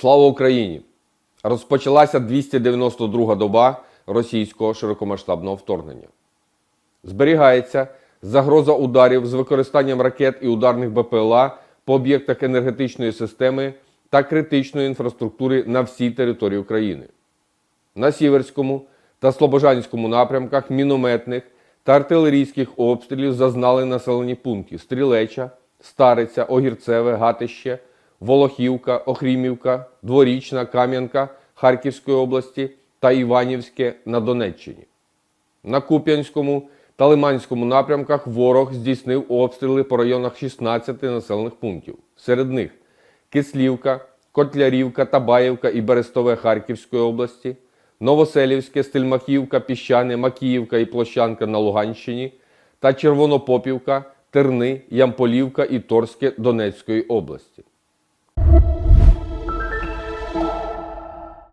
Слава Україні! Розпочалася 292 доба російського широкомасштабного вторгнення. Зберігається загроза ударів з використанням ракет і ударних БПЛА по об'єктах енергетичної системи та критичної інфраструктури на всій території України. На Сіверському та Слобожанському напрямках мінометних та артилерійських обстрілів зазнали населені пункти Стрілеча, Стариця, Огірцеве, Гатище, Волохівка, Охрімівка, Дворічна, Кам'янка Харківської області та Іванівське на Донеччині. На Куп'янському та Лиманському напрямках ворог здійснив обстріли по районах 16 населених пунктів. Серед них Кислівка, Котлярівка, Табаївка і Берестове Харківської області, Новоселівське, Стельмахівка, Піщане, Макіївка і Площанка на Луганщині та Червонопопівка, Терни, Ямполівка і Торське Донецької області.